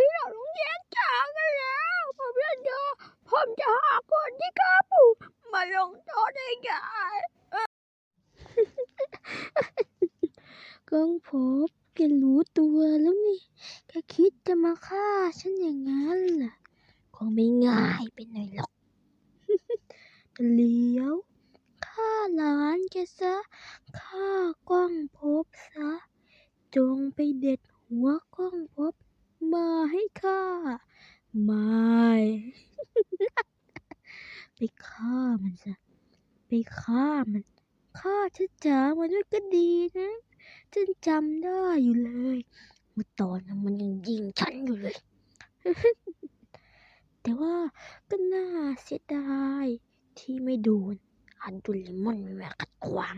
ที่เราต้องแยกจากกันแล้วผมจะเจอผมจะหาคนที่กล้าปูมาลงโทษให้ยายกองพบแกรู้ตัวแล้วนี่แกคิดจะมาฆ่าฉันอย่างนั้นล่ะคงไม่ง่ายไปหน่อยหรอกเลี้ยวฆ่าหลานแกซะฆ่าก้องพบซะ จงไปเด็ดหัวก้องพบ มาให้ข้าไม่ ไปฆ่ามันซะไปฆ่ามันฆ่าช้าจ๋ามาด้วยก็ดีนะฉันจำได้อยู่เลยเมื่อตอนนั้นมันยังยิงฉันอยู่เลย แต่ว่าก็น่าเสียดายที่ไม่โดนอันดุลิมอนมาขัดขวาง